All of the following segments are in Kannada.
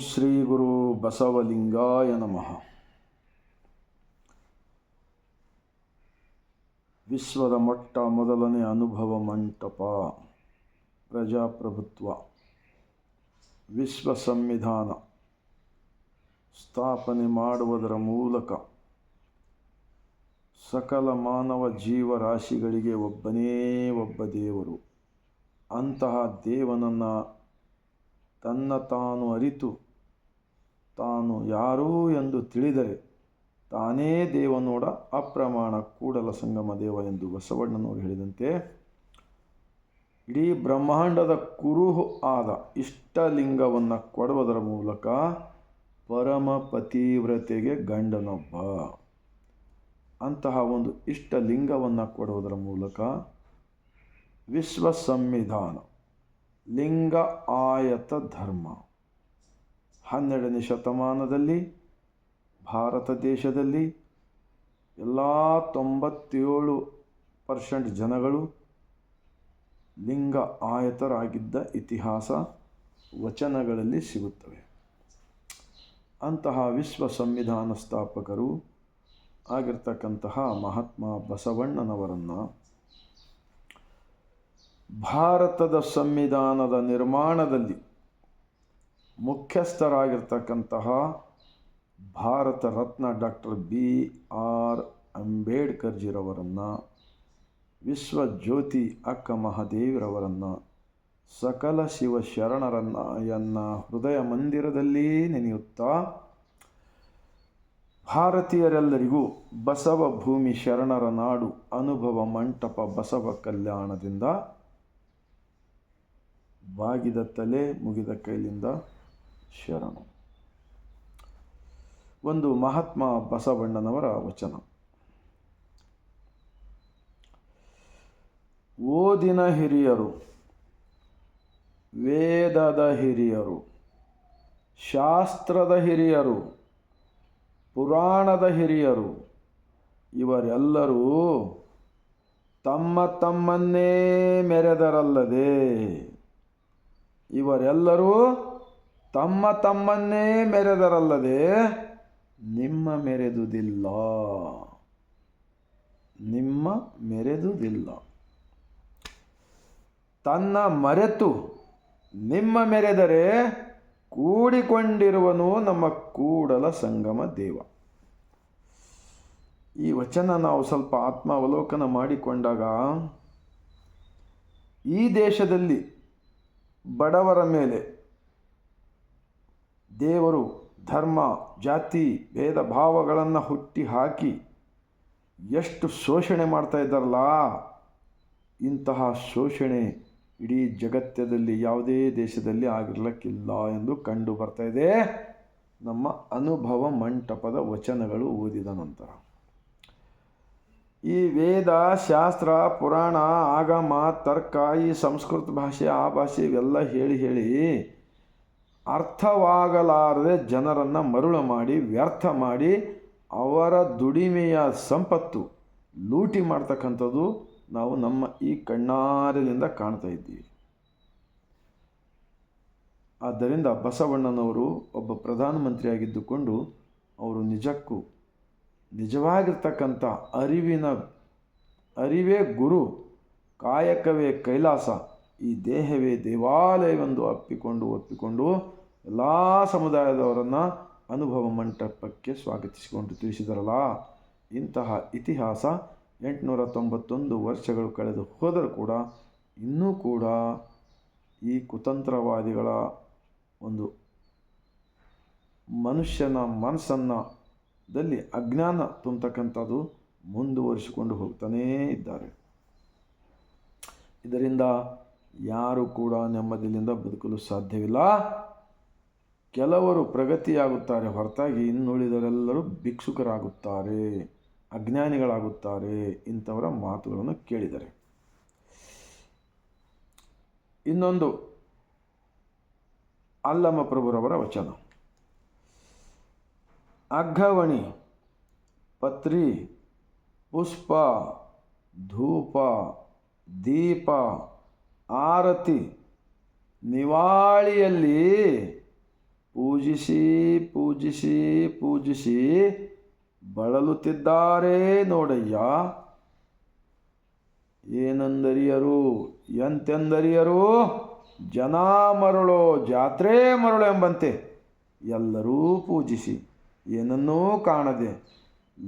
ಶ್ರೀ ಗುರು ಬಸವಲಿಂಗಾಯ ನಮಃ. ವಿಶ್ವದ ಮೊಟ್ಟ ಮೊದಲನೇ ಅನುಭವ ಮಂಟಪ ಪ್ರಜಾಪ್ರಭುತ್ವ, ವಿಶ್ವ ಸಂವಿಧಾನ ಸ್ಥಾಪನೆ ಮಾಡುವುದರ ಮೂಲಕ ಸಕಲ ಮಾನವ ಜೀವರಾಶಿಗಳಿಗೆ ಒಬ್ಬನೇ ಒಬ್ಬ ದೇವರು. ಅಂತಹ ದೇವನನ್ನು ತನ್ನ ತಾನು ಅರಿತು ತಾನು ಯಾರು ಎಂದು ತಿಳಿದರೆ ತಾನೇ ದೇವನೋಡ ಅಪ್ರಮಾಣ ಕೂಡಲ ಸಂಗಮ ದೇವ ಎಂದು ಬಸವಣ್ಣನವರು ಹೇಳಿದಂತೆ, ಇಡೀ ಬ್ರಹ್ಮಾಂಡದ ಕುರುಹು ಆದ ಇಷ್ಟಲಿಂಗವನ್ನು ಕೊಡುವುದರ ಮೂಲಕ ಪರಮ ಪತಿವ್ರತೆಗೆ ಗಂಡನೊಬ್ಬ. ಅಂತಹ ಒಂದು ಇಷ್ಟಲಿಂಗವನ್ನು ಕೊಡುವುದರ ಮೂಲಕ ವಿಶ್ವ ಸಂವಿಧಾನ ಲಿಂಗ ಆಯತ ಧರ್ಮ. ಹನ್ನೆರಡನೇ ಶತಮಾನದಲ್ಲಿ, ಭಾರತ ದೇಶದಲ್ಲಿ ಎಲ್ಲ ತೊಂಬತ್ತೇಳು ಪರ್ಸೆಂಟ್ ಜನಗಳು ಲಿಂಗ ಆಯತರಾಗಿದ್ದ ಇತಿಹಾಸ ವಚನಗಳಲ್ಲಿ ಸಿಗುತ್ತವೆ. ಅಂತಹ ವಿಶ್ವ ಸಂವಿಧಾನ ಸ್ಥಾಪಕರು ಆಗಿರ್ತಕ್ಕಂತಹ ಮಹಾತ್ಮ ಬಸವಣ್ಣನವರನ್ನು ಭಾರತದ ಸಂವಿಧಾನದ ನಿರ್ಮಾಣದಲ್ಲಿ ಮುಖ್ಯಸ್ಥರಾಗಿರ್ತಕ್ಕಂತಹ Bharat Ratna doctor B R ಅಂಬೇಡ್ಕರ್ಜಿರವರನ್ನು ವಿಶ್ವ ಜ್ಯೋತಿ ಅಕ್ಕ ಮಹಾದೇವಿರವರನ್ನು, ಸಕಲ ಶಿವ ಶರಣರನ್ನ ಎನ್ನ ಹೃದಯ ಮಂದಿರದಲ್ಲಿ ನೆನೆಯುತ್ತಾ ಭಾರತೀಯರೆಲ್ಲರಿಗೂ ಬಸವ ಭೂಮಿ ಶರಣರ ನಾಡು ಅನುಭವ ಮಂಟಪ ಬಸವ ಕಲ್ಯಾಣದಿಂದ ಬಾಗಿದ ತಲೆ ಮುಗಿದ ಕೈಲಿಂದ ಶರಣು ಒಂದು ಮಹಾತ್ಮ ಬಸವಣ್ಣನವರ ವಚನ. ಓದಿನ ಹಿರಿಯರು, ವೇದದ ಹಿರಿಯರು, ಶಾಸ್ತ್ರದ ಹಿರಿಯರು, ಪುರಾಣದ ಹಿರಿಯರು, ಇವರೆಲ್ಲರೂ ತಮ್ಮ ತಮ್ಮನ್ನೇ ಮೆರೆದರಲ್ಲದೆ ಇವರೆಲ್ಲರೂ ತಮ್ಮ ತಮ್ಮನ್ನೇ ಮೆರೆದರಲ್ಲದೆ ನಿಮ್ಮ ಮೆರೆದುದಿಲ್ಲ. ನಿಮ್ಮ ಮೆರೆದುದಿಲ್ಲ. ತನ್ನ ಮರೆತು ನಿಮ್ಮ ಮೆರೆದರೆ ಕೂಡಿಕೊಂಡಿರುವನು ನಮ್ಮ ಕೂಡಲ ಸಂಗಮ ದೇವ. ಈ ವಚನ ನಾವು ಸ್ವಲ್ಪ ಆತ್ಮಾವಲೋಕನ ಮಾಡಿಕೊಂಡಾಗ ಈ ದೇಶದಲ್ಲಿ ಬಡವರ ಮೇಲೆ ದೇವರು ಧರ್ಮ, ಜಾತಿ, ಭೇದ ಭಾವಗಳನ್ನು ಹುಟ್ಟಿ ಹಾಕಿ ಎಷ್ಟು ಶೋಷಣೆ ಮಾಡ್ತಾ ಇದ್ದಾರಲ್ಲ, ಇಂತಹ ಶೋಷಣೆ ಇಡೀ ಜಗತ್ತದಲ್ಲಿ ಯಾವುದೇ ದೇಶದಲ್ಲಿ ಆಗಿರಲಿಕ್ಕಿಲ್ಲ ಎಂದು ಕಂಡು ಬರ್ತಾ ಇದೆ. ನಮ್ಮ ಅನುಭವ ಮಂಟಪದ ವಚನಗಳು ಓದಿದ ನಂತರ. ಈ ವೇದ, ಶಾಸ್ತ್ರ, ಪುರಾಣ, ಆಗಮ, ತರ್ಕ, ಈ ಸಂಸ್ಕೃತ ಭಾಷೆ, ಆ ಭಾಷೆ ಇವೆಲ್ಲ ಹೇಳಿ ಹೇಳಿ ಅರ್ಥವಾಗಲಾರದೆ ಜನರನ್ನು ಮರುಳು ಮಾಡಿ, ವ್ಯರ್ಥ ಮಾಡಿ ಅವರ ದುಡಿಮೆಯ ಸಂಪತ್ತು ಲೂಟಿ ಮಾಡ್ತಕ್ಕಂಥದ್ದು ನಾವು ನಮ್ಮ ಈ ಕಣ್ಣಾರಿನಿಂದ ಕಾಣ್ತಾ ಇದ್ದೀವಿ. ಆದ್ದರಿಂದ ಬಸವಣ್ಣನವರು ಒಬ್ಬ ಪ್ರಧಾನಮಂತ್ರಿಯಾಗಿದ್ದುಕೊಂಡು ಅವರು ನಿಜಕ್ಕೂ ನಿಜವಾಗಿರ್ತಕ್ಕಂಥ ಅರಿವಿನ, ಅರಿವೇ ಗುರು, ಕಾಯಕವೇ ಕೈಲಾಸ ಈ ದೇಹವೇ ದೇವಾಲಯವೆಂದು ಅಪ್ಪಿಕೊಂಡು ಒಪ್ಪಿಕೊಂಡು ಎಲ್ಲ ಸಮುದಾಯದವರನ್ನು ಅನುಭವ ಮಂಟಪಕ್ಕೆ ಸ್ವಾಗತಿಸಿಕೊಂಡು ತಿಳಿಸಿದರಲ್ಲ. ಇಂತಹ ಇತಿಹಾಸ ಎಂಟುನೂರ ತೊಂಬತ್ತೊಂದು ವರ್ಷಗಳು ಕಳೆದು ಹೋದರೂ ಕೂಡ ಇನ್ನೂ ಕೂಡ ಈ ಕುತಂತ್ರವಾದಿಗಳ ಒಂದು ಮನುಷ್ಯನ ಮನಸ್ಸನ್ನು ದಲ್ಲಿ ಅಜ್ಞಾನ ತುಂಬತಕ್ಕಂಥದ್ದು ಮುಂದುವರಿಸಿಕೊಂಡು ಹೋಗ್ತಾನೇ ಇದ್ದಾರೆ. ಇದರಿಂದ ಯಾರು ಕೂಡ ನೆಮ್ಮದಿಯಿಂದ ಬದುಕಲು ಸಾಧ್ಯವಿಲ್ಲ. ಕೆಲವರು ಪ್ರಗತಿಯಾಗುತ್ತಾರೆ, ಹೊರತಾಗಿ ಇನ್ನುಳಿದರೆಲ್ಲರೂ ಭಿಕ್ಷುಕರಾಗುತ್ತಾರೆ, ಅಜ್ಞಾನಿಗಳಾಗುತ್ತಾರೆ ಇಂಥವರ ಮಾತುಗಳನ್ನು ಕೇಳಿದರೆ. ಇನ್ನೊಂದು, ಅಲ್ಲಮ್ಮ ಪ್ರಭುರವರ ವಚನ. ಅಗ್ಗವಣಿ ಪತ್ರಿ, ಪುಷ್ಪ, ಧೂಪ, ದೀಪ ಆರತಿ ನಿವಾಳಿಯಲ್ಲಿ ಪೂಜಿಸಿ ಪೂಜಿಸಿ ಪೂಜಿಸಿ ಬಳಲುತ್ತಿದ್ದಾರೆ ನೋಡಯ್ಯ. ಏನಂದರಿಯರು, ಎಂತೆಂದರಿಯರು? ಜನ ಮರಳೋ, ಜಾತ್ರೆ ಮರಳು ಎಂಬಂತೆ ಎಲ್ಲರೂ ಪೂಜಿಸಿ. ಏನನ್ನೂ ಕಾಣದೆ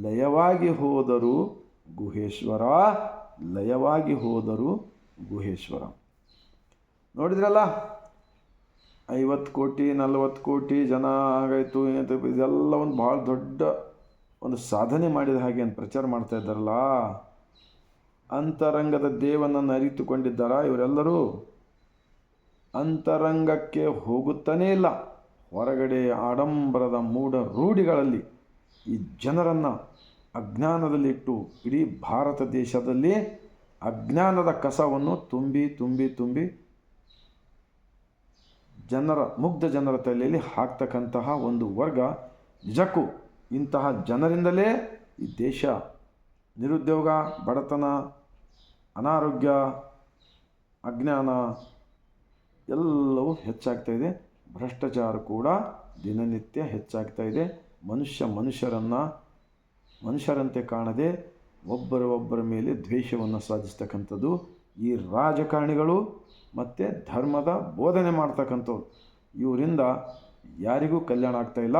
ಲಯವಾಗಿ ಹೋದರು ಗುಹೇಶ್ವರ, ಲಯವಾಗಿ ಹೋದರು ಗುಹೇಶ್ವರ. ನೋಡಿದ್ರಲ್ಲ? ಐವತ್ತು ಕೋಟಿ, ನಲವತ್ತು ಕೋಟಿ ಜನ ಆಗಾಯಿತು ಏನಂತ ಇದೆಲ್ಲ ಒಂದು ಭಾಳ ದೊಡ್ಡ ಒಂದು ಸಾಧನೆ ಮಾಡಿದ ಹಾಗೆ ಅಂತ ಪ್ರಚಾರ ಮಾಡ್ತಾ ಇದ್ದಾರಲ್ಲ? ಅಂತರಂಗದ ದೇವನನ್ನು ಅರಿತುಕೊಂಡಿದ್ದಾರಾ ಇವರೆಲ್ಲರೂ? ಅಂತರಂಗಕ್ಕೆ ಹೋಗುತ್ತಾನೇ ಇಲ್ಲ. ಹೊರಗಡೆ ಆಡಂಬರದ ಮೂಢ ರೂಢಿಗಳಲ್ಲಿ ಈ ಜನರನ್ನು ಅಜ್ಞಾನದಲ್ಲಿಟ್ಟು ಇಡೀ ಭಾರತ ದೇಶದಲ್ಲಿ ಅಜ್ಞಾನದ ಕಸವನ್ನು ತುಂಬಿ ತುಂಬಿ ತುಂಬಿ ಜನರ, ಮುಗ್ಧ ಜನರ ತಲೆಯಲ್ಲಿ ಹಾಕ್ತಕ್ಕಂತಹ ಒಂದು ವರ್ಗ ನಿಜಕ್ಕೂ ಇಂತಹ ಜನರಿಂದಲೇ ಈ ದೇಶ ನಿರುದ್ಯೋಗ, ಬಡತನ, ಅನಾರೋಗ್ಯ, ಅಜ್ಞಾನ ಎಲ್ಲವೂ ಹೆಚ್ಚಾಗ್ತಾ ಇದೆ. ಭ್ರಷ್ಟಾಚಾರ ಕೂಡ ದಿನನಿತ್ಯ ಹೆಚ್ಚಾಗ್ತಾ ಇದೆ. ಮನುಷ್ಯ ಮನುಷ್ಯರನ್ನು, ಮನುಷ್ಯರಂತೆ ಕಾಣದೆ ಒಬ್ಬರ ಒಬ್ಬರ ಮೇಲೆ ದ್ವೇಷವನ್ನು ಸಾಧಿಸ್ತಕ್ಕಂಥದ್ದು ಈ ರಾಜಕಾರಣಿಗಳು ಮತ್ತು ಧರ್ಮದ ಬೋಧನೆ ಮಾಡ್ತಕ್ಕಂಥವ್ರು. ಇವರಿಂದ ಯಾರಿಗೂ ಕಲ್ಯಾಣ ಆಗ್ತಾ ಇಲ್ಲ.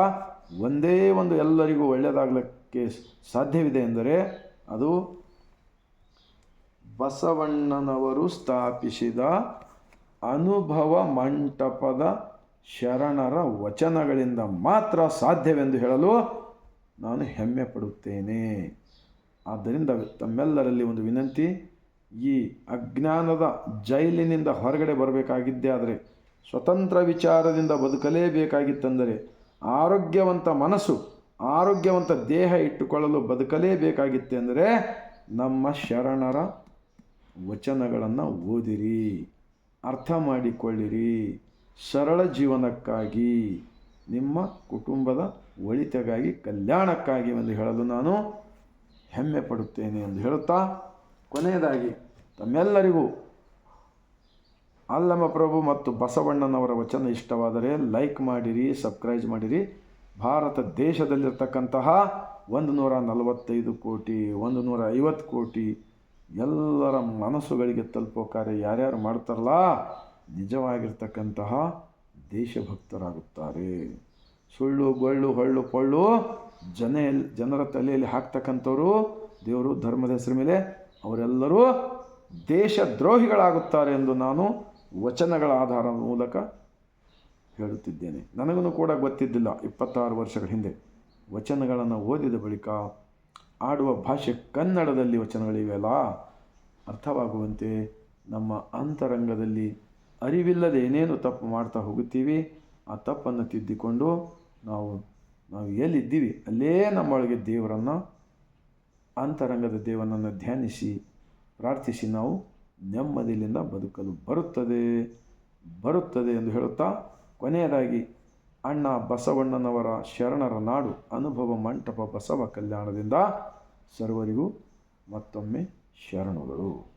ಒಂದೇ ಒಂದು ಎಲ್ಲರಿಗೂ ಒಳ್ಳೆಯದಾಗಲಿಕ್ಕೆ ಸಾಧ್ಯವಿದೆ ಎಂದರೆ ಅದು ಬಸವಣ್ಣನವರು ಸ್ಥಾಪಿಸಿದ ಅನುಭವ ಮಂಟಪದ ಶರಣರ ವಚನಗಳಿಂದ ಮಾತ್ರ ಸಾಧ್ಯವೆಂದು ಹೇಳಲು ನಾನು ಹೆಮ್ಮೆ ಪಡುತ್ತೇನೆ. ಆದ್ದರಿಂದ ತಮ್ಮೆಲ್ಲರಲ್ಲಿ ಒಂದು ವಿನಂತಿ ಈ ಅಜ್ಞಾನದ ಜೈಲಿನಿಂದ ಹೊರಗಡೆ ಬರಬೇಕಾಗಿದ್ದೇ ಆದರೆ ಸ್ವತಂತ್ರ ವಿಚಾರದಿಂದ ಬದುಕಲೇಬೇಕಾಗಿತ್ತಂದರೆ ಆರೋಗ್ಯವಂತ ಮನಸ್ಸು, ಆರೋಗ್ಯವಂತ ದೇಹ ಇಟ್ಟುಕೊಳ್ಳಲು ಬದುಕಲೇಬೇಕಾಗಿತ್ತೆಂದರೆ ನಮ್ಮ ಶರಣರ ವಚನಗಳನ್ನು ಓದಿರಿ, ಅರ್ಥ ಮಾಡಿಕೊಳ್ಳಿರಿ, ಸರಳ ಜೀವನಕ್ಕಾಗಿ, ನಿಮ್ಮ ಕುಟುಂಬದ ಒಳಿತಗಾಗಿ, ಕಲ್ಯಾಣಕ್ಕಾಗಿ ಎಂದು ಹೇಳಲು ನಾನು ಹೆಮ್ಮೆ ಪಡುತ್ತೇನೆ ಎಂದು ಹೇಳುತ್ತಾ ಕೊನೆಯದಾಗಿ, ತಮ್ಮೆಲ್ಲರಿಗೂ ಅಲ್ಲಮ ಪ್ರಭು ಮತ್ತು ಬಸವಣ್ಣನವರ ವಚನ ಇಷ್ಟವಾದರೆ ಲೈಕ್ ಮಾಡಿರಿ, ಸಬ್ಸ್ಕ್ರೈಬ್ ಮಾಡಿರಿ. ಭಾರತ ದೇಶದಲ್ಲಿರ್ತಕ್ಕಂತಹ ಒಂದು ನೂರ ನಲವತ್ತೈದು ಕೋಟಿ ಒಂದು ನೂರ ಐವತ್ತು ಕೋಟಿ ಎಲ್ಲರ ಮನಸ್ಸುಗಳಿಗೆ ತಲುಪೋ ಕಾರ್ಯ ಯಾರ್ಯಾರು ಮಾಡ್ತಾರಲ್ಲ, ನಿಜವಾಗಿರ್ತಕ್ಕಂತಹ ದೇಶಭಕ್ತರಾಗುತ್ತಾರೆ. ಸುಳ್ಳು, ಗೊಳ್ಳು, ಹೊಳ್ಳು, ಪೊಳ್ಳು ಜನ ಜನರ ತಲೆಯಲ್ಲಿ ಹಾಕ್ತಕ್ಕಂಥವರು ದೇವರು ಧರ್ಮದ ಹೆಸರು ಮೇಲೆ ಅವರೆಲ್ಲರೂ ದೇಶದ್ರೋಹಿಗಳಾಗುತ್ತಾರೆ ಎಂದು ನಾನು ವಚನಗಳ ಆಧಾರದ ಮೂಲಕ ಹೇಳುತ್ತಿದ್ದೇನೆ. ನನಗೂ ಕೂಡ ಗೊತ್ತಿದ್ದಿಲ್ಲ ಇಪ್ಪತ್ತಾರು ವರ್ಷಗಳ ಹಿಂದೆ. ವಚನಗಳನ್ನು ಓದಿದ ಬಳಿಕ ಆಡುವ ಭಾಷೆ ಕನ್ನಡದಲ್ಲಿ ವಚನಗಳಿವೆಯಲ್ಲ? ಅರ್ಥವಾಗುವಂತೆ ನಮ್ಮ ಅಂತರಂಗದಲ್ಲಿ ಅರಿವಿಲ್ಲದೆ ಏನೇನು ತಪ್ಪು ಮಾಡ್ತಾ ಹೋಗುತ್ತೀವಿ, ಆ ತಪ್ಪನ್ನು ತಿದ್ದಿಕೊಂಡು ನಾವು ನಾವು ಎಲ್ಲಿದ್ದೀವಿ? ಅಲ್ಲೇ ನಮ್ಮೊಳಗೆ ದೇವರನ್ನು ಅಂತರಂಗದ ದೇವನನ್ನು ಧ್ಯಾನಿಸಿ, ಪ್ರಾರ್ಥಿಸಿ ನಾವು ನೆಮ್ಮದಿಯಿಂದ ಬದುಕಲು ಬರುತ್ತದೆ. ಬರುತ್ತದೆ ಎಂದು ಹೇಳುತ್ತಾ ಕೊನೆಯದಾಗಿ, ಅಣ್ಣ ಬಸವಣ್ಣನವರ ಶರಣರ ನಾಡು ಅನುಭವ ಮಂಟಪ ಬಸವ ಕಲ್ಯಾಣದಿಂದ ಸರ್ವರಿಗೂ ಮತ್ತೊಮ್ಮೆ ಶರಣುಗಳು.